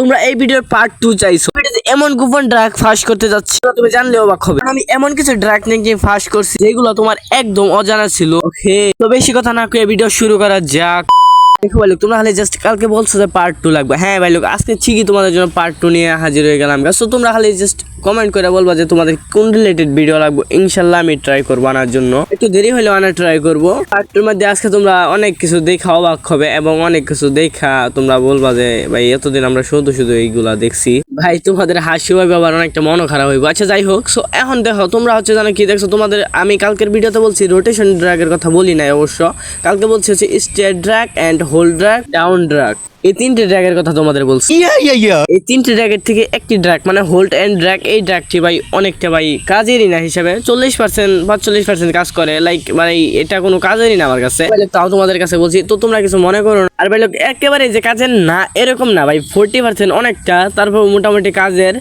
তোমরা এই ভিডিওর পার্ট টু চাইছো। এমন গোপন ড্রাগ ফাঁস করতে যাচ্ছি তুমি জানলেও বাক হবে। আমি এমন কিছু ড্রাগ নিয়ে ফাঁস করছি, যেগুলো তোমার একদম অজানা ছিল। তো বেশি কথা না কয়ে ভিডিও শুরু করা যাক। দেখো ভাই, তোমরা খালি জাস্ট কালকে বলছো যে পার্ট টু লাগবে। হ্যাঁ ভাই, লোক, আজকে ঠিকই তোমাদের জন্য পার্ট টু নিয়ে হাজির হয়ে গেলাম সো তোমরা খালি জাস্ট কমেন্ট করে বলবা যে তোমাদের কোন রিলেটেড ভিডিও লাগবে। ইনশাল্লাহ আমি ট্রাই করব আনার জন্য। একটু দেরি হলেও আনা ট্রাই করব। পার্ট টুর মধ্যে আজকে তোমরা অনেক কিছু দেখা অবাক হবে এবং অনেক কিছু দেখা তোমরা বলবা যে, ভাই, এতদিন আমরা শুধু শুধু এইগুলা দেখছি। ভাই, তোমাদের হাসি হবে আবার অনেকটা মনও খারাপ হইব। আচ্ছা যাই হোক সো এখন দেখো, তোমরা হচ্ছে জানো কি দেখছ? তোমাদের আমি কালকের ভিডিওতে বলছি রোটেশন ড্রাগের কথা বলি নাই অবশ্য। কালকে বলছি হচ্ছে straight drag and hold drag down drag এই তিনটে ড্রাগের কথা তোমাদের বলছি। এই তিনটে ড্রাগের থেকে একটি ড্রাগ মানে হোল্ড অ্যান্ড ড্রাগ এই ড্রাগটি ভাই অনেকটা ভাই কাজেরই না হিসাবে চল্লিশ পার্সেন্ট পাঁচচল্লিশ পার্সেন্ট কাজ করে। লাইক মানে এটা কোনো কাজেরই না আমার কাছে। তাও তোমাদের কাছে বলছি তো তোমরা কিছু মনে করো না। আর ভাই লোক একেবারে যে কাজের না এরকম না ভাই ফোরটি পার্সেন্ট অনেকটা তারপর মোটামুটি কাজের।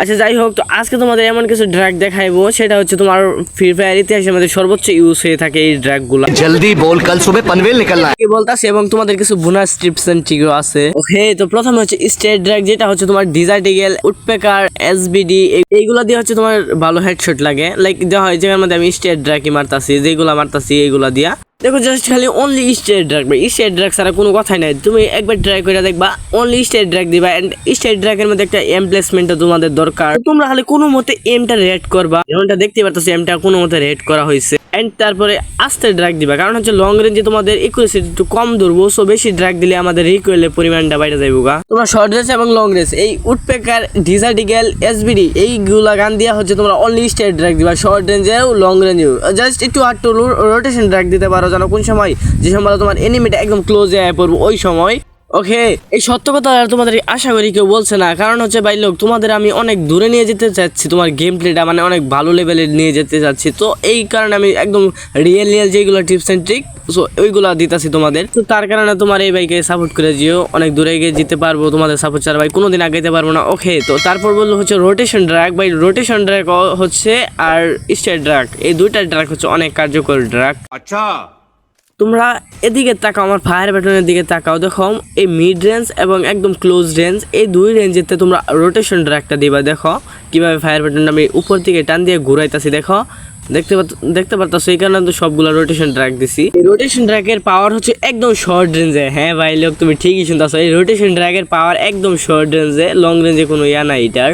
আচ্ছা যাই হোক তো আজকে তোমাদের এমন কিছু ড্রাগ দেখাইবো সেটা হচ্ছে তোমার ফ্রি ফায়ার ইতিহাসে আমাদের সর্বোচ্চ ইউজ হয়ে থাকে এই ড্রাগগুলো জলদি বল কাল সুবে পানভেল নিকলনা। কি বলতাছে? এবং তোমাদের কিছু বোনাস টিপস এন্ড ট্রিক আছে। ওকে তো প্রথমে হচ্ছে স্টেট ড্রাগ যেটা হচ্ছে তোমার ডিজার্টিগেল উডপেকার এসবিডি এইগুলা দিয়ে হচ্ছে তোমার ভালো হেডশট লাগে। লাইক দেওয়া হয় যেখানে মধ্যে আমি স্টেট ড্রাগই মারতাছি যেগুলো মারতাছি এইগুলা দিয়া। দেখো জাস্ট খালি অনলি স্টেট ভাই। স্টেট ড্রাগ ছাড়া কোনো কথাই নাই। তুমি একবার ট্রাই করে দেখবা অনলি স্টেট ড্রাগ দিবা। এন্ড স্টেট ড্রাগের মধ্যে একটা এম প্লেসমেন্টটা তোমাদের দরকার। তোমরা খালি কোনো মতে এমটা রেড করবা। যেমনটা দেখতে পারতেছো এমটা কোনো মতে রেড করা হয়েছে। এন্ড তারপরে আস্তে ড্রাগ দিবা। কারণ হচ্ছে লং রেঞ্জে তোমাদের ইকুয়েসি একটু কম ধরবো। সো বেশি ড্রাগ দিলে আমাদের রিকোয়েলের পরিমাণটা বাইরে যাইবো গা। তোমরা শর্ট রেস এবং লং রেস এই উডপেকার ডিজার্টিগেল এসবিডি এইগুলা গান দিয়া হচ্ছে তোমরা অনলি স্টেট ড্রাগ দিবা। শর্ট রেঞ্জেও লং রেঞ্জেও জাস্ট একটু আটটু রোটেশন ড্রাগ দিতে পারো। জানো কোন সময়? যে সময় তোমার এনিমিটা একদম ক্লোজে আয় পড়ব, ওই সময়। ওকে এই সত্য কথা আর তোমাদের আশা করি কেউ বলছে না। কারণ হচ্ছে, ভাই, লোক, তোমাদের আমি অনেক দূরে নিয়ে যেতে চাচ্ছি। তোমার গেম প্লেটা মানে অনেক ভালো লেভেলে নিয়ে যেতে চাচ্ছি। তো এই কারণে আমি একদম রিয়েল রিয়েল যেগুলো টিপস অ্যান্ড ট্রিক সো ওইগুলো দিতেছি তোমাদের। তো তার কারণে তোমার এই বাইকে সাপোর্ট করে যেও। অনেক দূরে গিয়ে যেতে পারব তোমাদের সাপোর্ট ছাড়া। ভাই কোনো দিন যেতে পারব না। ওকে তো তারপর বলল হচ্ছে রোটেশন ড্রাগ ভাই রোটেশন ড্রাগ হচ্ছে আর স্টেট ড্রাগ এই দুইটা ড্রাগ হচ্ছে অনেক কার্যকর ড্রাগ আচ্ছা। তোমরা এদিকে তাকাও, আমার ফায়ার ব্যাটনের দিকে তাকাও। দেখো, এই মিড রেঞ্জ এবং একদম ক্লোজ রেঞ্জ এই দুই রেঞ্জেতে তোমরা রোটেশন ড্র্যাগটা দিবা। দেখো, কীভাবে ফায়ার ব্যাটনটা আমি উপর দিকে টান দিয়ে ঘুরাইতাছি, দেখো। দেখতে দেখতে পারতাছো, এই কারণে তো সবগুলো রোটেশন ড্র্যাগ দিছি। এই রোটেশন ড্র্যাগের পাওয়ার হচ্ছে একদম শর্ট রেঞ্জে হ্যাঁ ভাই, লোক, তুমি ঠিকই শুনতাছো, এই রোটেশন ড্র্যাগের পাওয়ার একদম শর্ট রেঞ্জে লং রেঞ্জে কোনো ইয়া নাই এটার।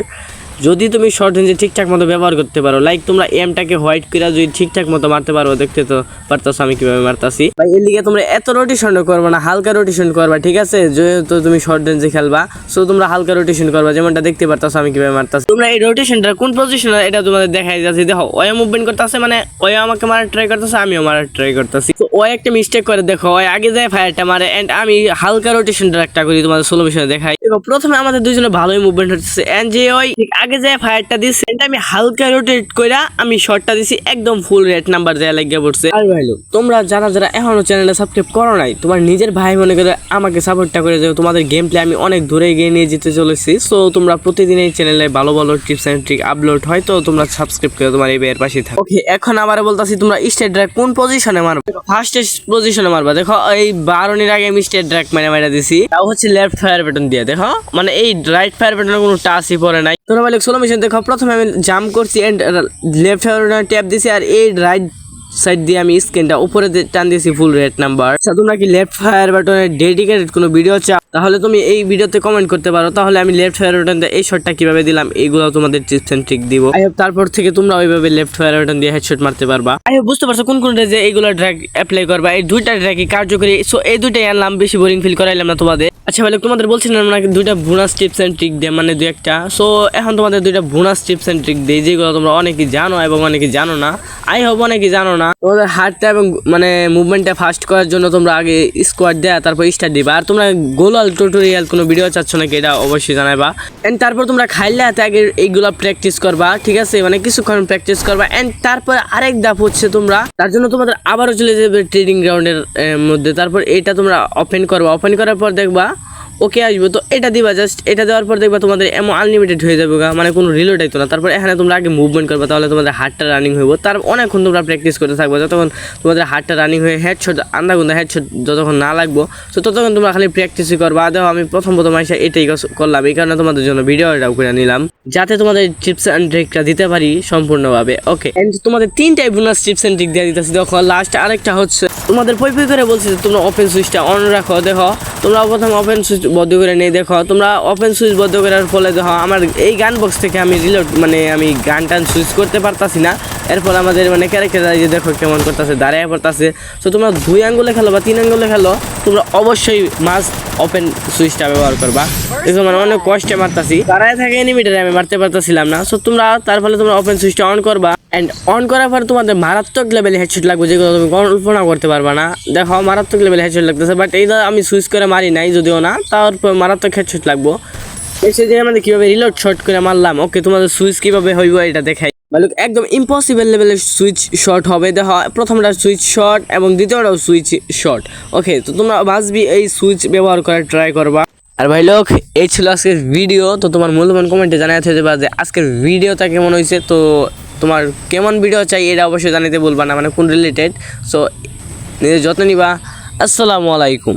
যদি তুমি শর্ট রেঞ্জে ঠিকঠাক মতো ব্যবহার করতে পারো লাইক তোমরা এমটাকে হোয়াইট করে যদি ঠিকঠাক মতো মারতে পারো, দেখতে তো পারতাছো আমি কীভাবে মারতাছি। ভাই, এর লিগে তোমরা এত রোটেশন করবে না, হালকা রোটেশন করবা, ঠিক আছে? যেহেতু তুমি শর্ট রেঞ্জে খেলবা সো তোমরা হালকা রোটেশন করবা, যেমনটা দেখতে পারতাছো আমি কীভাবে মারতাছি। তোমরা এই রোটেশনটা কোন পজিশনে এটা তোমাদের দেখাই যাচ্ছে। দেখো, ওয়া মুভমেন্ট করতেছে মানে ওয়া আমাকে মারার ট্রাই করতেছে, আমিও মারার ট্রাই করতেছি। তো ও একটা মিস্টেক করে, দেখো, ওই আগে যায় ফায়ারটা মারে এন্ড আমি হালকা রোটেশনটা একটা করি তোমাদের সোলো মিশনে দেখাই। দেখো, প্রথমে আমাদের দুজনে ভালোই মুভমেন্ট হচ্ছে এন্ড যে ওই আগে যায় ফায়ারটা দিচ্ছে and আমি হালকা রোটেট কইরা আমি শটটা দিছি, একদম ফুল রেট নাম্বার দেয়া লাগিয়ে পড়ছে। আর ভাইলো তোমরা যারা যারা এখনও চ্যানেলটা সাবস্ক্রাইব করো নাই, তোমার নিজের ভাই মনে করে আমাকে সাপোর্টটা করে দেও তোমাদের গেম প্লে আমি অনেক দূরে এগিয়ে নিয়ে যেতে চলেছি। সো তোমরা প্রতিদিন এই চ্যানেলে ভালো ভালো টিপস এন্ড ট্রিক আপলোড হয়, তো তোমরা সাবস্ক্রাইব করে তোমার এই ভাইয়ের পাশে থাকো। ওকে এখন আবার বলতাছি, তোমরা স্টেট কোন পজিশনে মারবে ফার্স্ট পজিশনে মারবা। দেখো, এই বারোনির আগে আমি স্টেট ড্রাক মানে মারা দিছি। তাও হচ্ছে লেফট ফায়ার বাটন দিয়ে, দেখো। মানে এই রাইট ফায়ার বাটনের কোনো টাচই পড়ে নাই। তোমরা বলে সোলো মিশন দেখো, প্রথমে আমি জাম্প করছি এন্ড লেফট ফায়ার ট্যাপ দিছি আর এই রাইট সাইড দিয়ে আমি স্ক্রিনটা উপরে টান দিয়েছি ফুল রেড নাম্বার তোমরা কি লেফট ফায়ার বাটনের ডেডিকেটেড কোনো ভিডিও চাও? তাহলে তুমি এই ভিডিওতে কমেন্ট করতে পারো। তাহলে আমি লেফট ফায়ার বাটন দিয়ে এই শটটা কীভাবে দিলাম এইগুলো তোমাদের টিপস এন্ড ট্রিক দিব। তারপর থেকে তোমরা ওইভাবে লেফট ফায়ার বাটন দিয়ে হেডশট মারতে পারবা। আই বুঝতে পারছ কোন কোন যে এইগুলো ড্র্যাগ অ্যাপ্লাই করবা। এই দুইটা ড্র্যাগই কার্যকরী। সো এই দুইটাই আনলাম, বেশি বোরিং ফিল করাইলাম না তোমাদের। আচ্ছা ভাই, তোমাদের বলছিলাম না দুইটা বোনাস টিপস এন্ড ট্রিক দিয়ে মানে দুই একটা। সো এখন তোমাদের দুইটা বোনাস টিপস এন্ড ট্রিক দিই যেগুলো তোমরা অনেকেই জানো এবং অনেকেই জানো না, আই হোপ অনেকেই জানো না। তোমাদের হাতটা এবং মানে মুভমেন্টটা ফাস্ট করার জন্য তোমরা আগে স্কোয়াড দেয়া, তারপর স্টার্ট দিবা। আর তোমরা গোলাল টিউটোরিয়াল কোনো ভিডিও চাচ্ছ নাকি, এটা অবশ্যই জানাবা এন্ড তারপর তোমরা খাইলে হাতে আগে এইগুলা প্র্যাকটিস করবা, ঠিক আছে? মানে কিছুক্ষণ প্র্যাকটিস করবা এন্ড তারপর আরেক ধাপ হচ্ছে তোমরা, তার জন্য তোমাদের আবারও চলে যাবে ট্রেডিং গ্রাউন্ডের মধ্যে। তারপর এটা তোমরা ওপেন করবা। ওপেন করার পর দেখবা ওকে আসবে। তো এটা দিবা জাস্ট এটা দেওয়ার পর দেখবা তোমাদের এমন আনলিমিটেড হয়ে যাবে গা। মানে কোনো রিলোড আইতো না। তারপর এখানে তোমরা আগে মুভমেন্ট করবে, তাহলে তোমাদের হার্টটা রানিং হইব। তার অনেকক্ষণ তোমরা প্র্যাকটিস করতে থাকবে। যতক্ষণ তোমাদের হার্টটা রানিং হয়ে হেডশট আন্দাগুন্দা হেডশট যতক্ষণ না লাগবো, তো ততক্ষণ তোমরা খালি প্র্যাকটিসই করবা। দেখো, আমি প্রথম প্রথম এসে এটাই করলাম। এই কারণে তোমাদের জন্য ভিডিওটাও করে নিলাম। যাতে তোমাদের টিপস অ্যান্ড ট্রিকটা দিতে পারি সম্পূর্ণভাবে। ওকে এন্ড তোমাদের তিনটাই বোনাস টিপস অ্যান্ড ট্রিক দিয়ে দিতেছি। দেখো লাস্ট আরেকটা হচ্ছে তোমাদের পই পই করে বলছি যে তোমরা ওপেন সুইচটা অন রাখো, দেখো। তোমরা প্রথম ওপেন সুইচ বন্ধ করে নেই দেখো। তোমরা ওপেন সুইচ বন্ধ করার ফলে দেখো, আমার এই গান বক্স থেকে আমি রিলোড মানে আমি গান টান সুইচ করতে পারতাছি না। এরপর আমাদের মানে ক্যারেক্টার যে দেখো কেমন করতেছে, দাঁড়ায় পড়তেছে। তো তোমরা দুই আঙ্গুলে খেলো বা তিন আঙ্গুলে খেলো, তোমরা অবশ্যই মাস্ট ওপেন সুইচটা ব্যবহার করবা। দেখো মানে অনেক কষ্টে মারতাছি। দাঁড়ায় থাকে এনিমিটারে আমি মারতে পারতাছিলাম না। সো তোমরা, তার ফলে তোমরা ওপেন সুইচটা অন করবা। অ্যান্ড অন করার পর তোমাদের মারাত্মক লেভেলে হেডশট লাগবে, যেগুলো তুমি কল্পনা করতে পারবে না। দেখো, মারাত্মক লেভেলে হেডশট লাগতেছে বাট এইটা আমি সুইচ করে মারি নাই যদিও না, তারপর মারাত্মক হেডশট লাগবো। এসে যে আমাদের কীভাবে রিলোড শর্ট করে মারলাম ওকে তোমাদের সুইচ কীভাবে হইব এটা দেখাই। বালুক একদম ইম্পসিবল লেভেলের সুইচ শর্ট হবে। দেখো, প্রথমটা সুইচ শর্ট এবং দ্বিতীয়টাও সুইচ শর্ট ওকে তো তোমরা বাসবি এই সুইচ ব্যবহার করে ট্রাই করবা। আর ভাই লোক এই ছিল আজকের ভিডিও তো তোমার মূল্যবান কমেন্টে জানাতে পারে যে আজকের ভিডিওটা কেমন হয়েছে তো তোমার কেমন ভিডিও চাই এটা অবশ্যই জানাতে বলবা না মানে কোন রিলেটেড সো নিজের যত্ন নিবা। আসসালামু আলাইকুম।